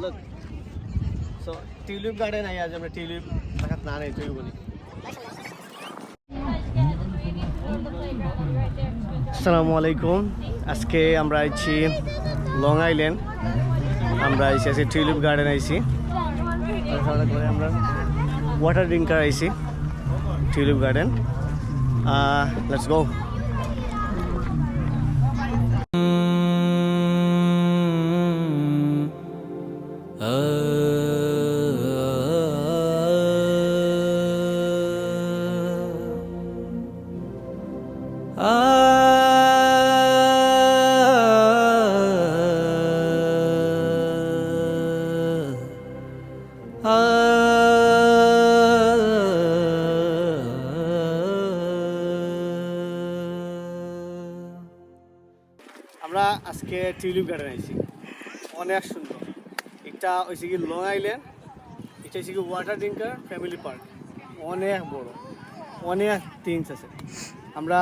look. So, tulip garden hai aaj hamne tulip rakhat na tulip bani. আসসালামু আলাইকুম আজকে আমরা আইছি লং আইল্যান্ড আমরা আইছি আছি টিউলিপ গার্ডেন আইছি আমরা ওয়াটার ড্রিঙ্কার আইছি টিউলিপ গার্ডেন লেটস গো আমরা আজকে টিউলিপ গার্ডেন আইছি। অনেক সুন্দর। এটা হয়েছে কি লং আইল্যান্ড, এটা হয়েছে কি ওয়াটার ড্রিঙ্কার ফ্যামিলি পার্ক। অনেক বড়, অনেক থিংস আছে। আমরা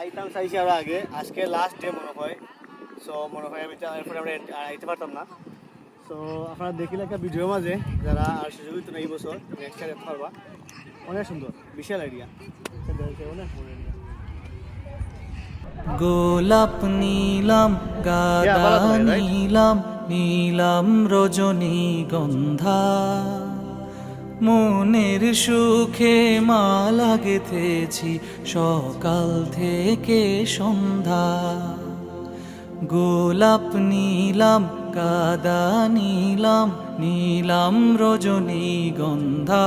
আইতাম চাইছি আরও আগে, আজকে লাস্ট ডে মনে হয়। সো মনে হয় আমি এরপরে আমরা আইতে পারতাম না। সো আপনারা দেখিলে একটা ভিডিও মাঝে, যারা আর সুযোগ হইতো না এই বছর নেক্সট ইয়ার পারবা। অনেক সুন্দর, বিশাল এরিয়া অনেক বড় এরিয়া গোলাপ নীলাম গাদা নীলাম নীলাম রজনীগন্ধা মনের সুখে মালা গেথেছি সকাল থেকে সন্ধ্যা। গোলাপ নীলাম কাদা নীলাম নীলাম রজনীগন্ধা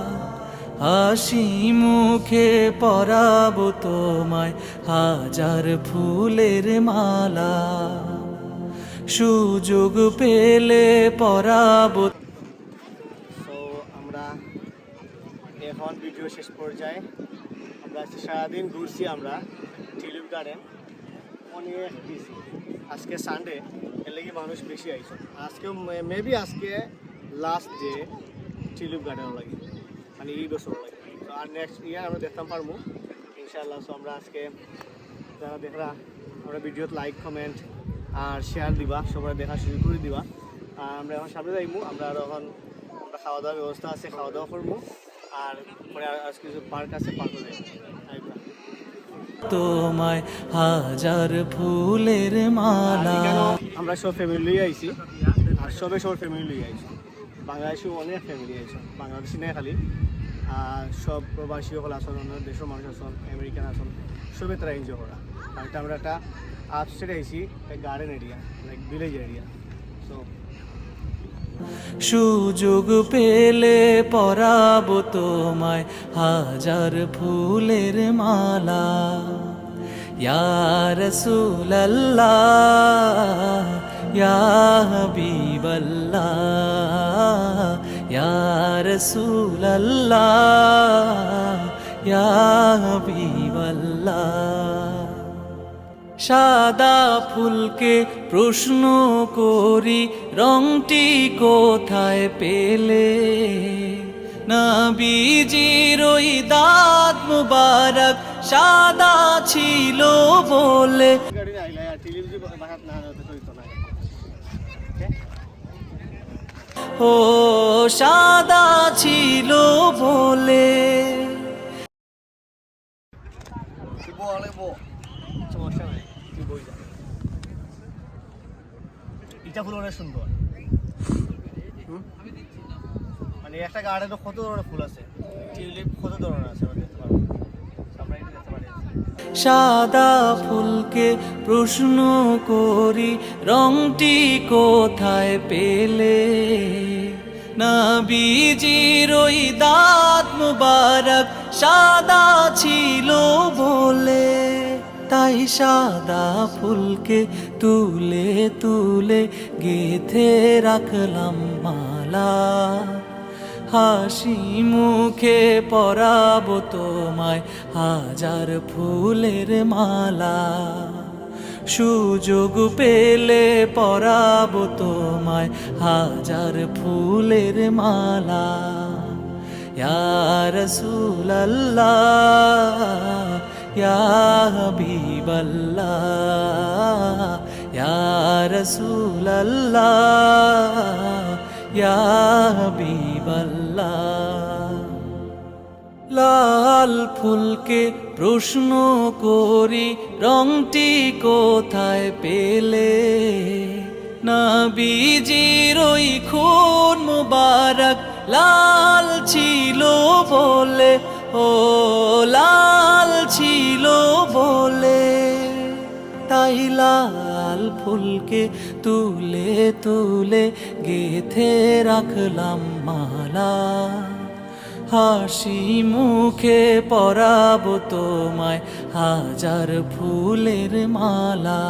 হাসি মুখে পরাবো তোমায়, হাজার ফুলের মালা। সুযোগ পেলে পরাবো। আমরা এখন ভিডিও শেষ পর্যায়ে। আমরা সারাদিন ঘুরছি আমরা টিউলিপ গার্ডেন অনেক বিজি আজকে সানডে এর লাগি মানুষ বেশি আইছে আজকে মেবি আজকে লাস্ট ডে টিউলিপ গার্ডেন লাগে। মানে এই বছর তো আর নেক্সট ইয়ার আমরা দেখতাম পারব ইনশাআল্লাহ। সো আমরা আজকে যারা দেখরা আমরা ভিডিওতে লাইক কমেন্ট আর শেয়ার দিবা সবাই দেখা শুরু করে দিবা। আর আমরা এখন সামনে যাইমু আমরা আর এখন আমরা খাওয়া দাওয়ার ব্যবস্থা আছে খাওয়া দাওয়া করব। আর পরে আর কিছু পার্ক আছে পার্কে যাইবো তোমায় হাজার ফুলের মালা। আমরা সব ফ্যামিলি আইছি আর সবে সব ফ্যামিলি আইছি। বাংলাদেশেও অনেক ফ্যামিলি আছে, বাংলাদেশি নাই খালি। আর সব প্রবাসী সকল আসন অন্য দেশের মানুষ আসন আমেরিকান আসন সবে তারা এনজয় করা। আর এটা আমরা একটা আপস্টেট আইছি garden area like village area so সুযোগ পেলে পরাবো তোমায় হাজার ফুলের মালা। ইয়ার সুলাল্লা ইয়া হাবিবাল্লাহ। হাবিবাল্লাহ। সাদা ফুলকে প্রশ্ন করি, রংটি কোথায় পেলে? না বীজির ওই দাঁত মুবারক সাদা ছিল বলে। ও সাদা ছিল বলে। ইটা ফুল অনেক সুন্দর। মানে একটা গার্ডেনে কত ধরনের ফুল আছে? টিউলিপ কত ধরনের আছে আমরা দেখতে পারব আমরা এটা দেখতে পারি। সাদা ফুলকে প্রশ্ন করি রংটি কোথায় পেলে? না বীজির ওই দাঁত মুবারক, সাদা ছিল বলে। তাই সাদা ফুলকে তুলে তুলে গেথে রাখলাম মালা। হাসি মুখে পরাবো তোমায় হাজার ফুলের মালা। সুযোগ পেলে পরাবো তোমায় হাজার ফুলের মালা। ইয়া রাসূলাল্লাহ ইয়া হাবিবাল্লাহ লাল ফুলকে প্রশ্ন করি, রংটি কোথায় পেলে? নাবিজির ওই খুন মুবারক লাল ছিল বলে, ও লাল ছিল বলে। তাই লাল ফুলকে তুলে তুলে গেথে রাখলাম মালা। হাসি মুখে পরাবো তোমায় হাজার ফুলের মালা।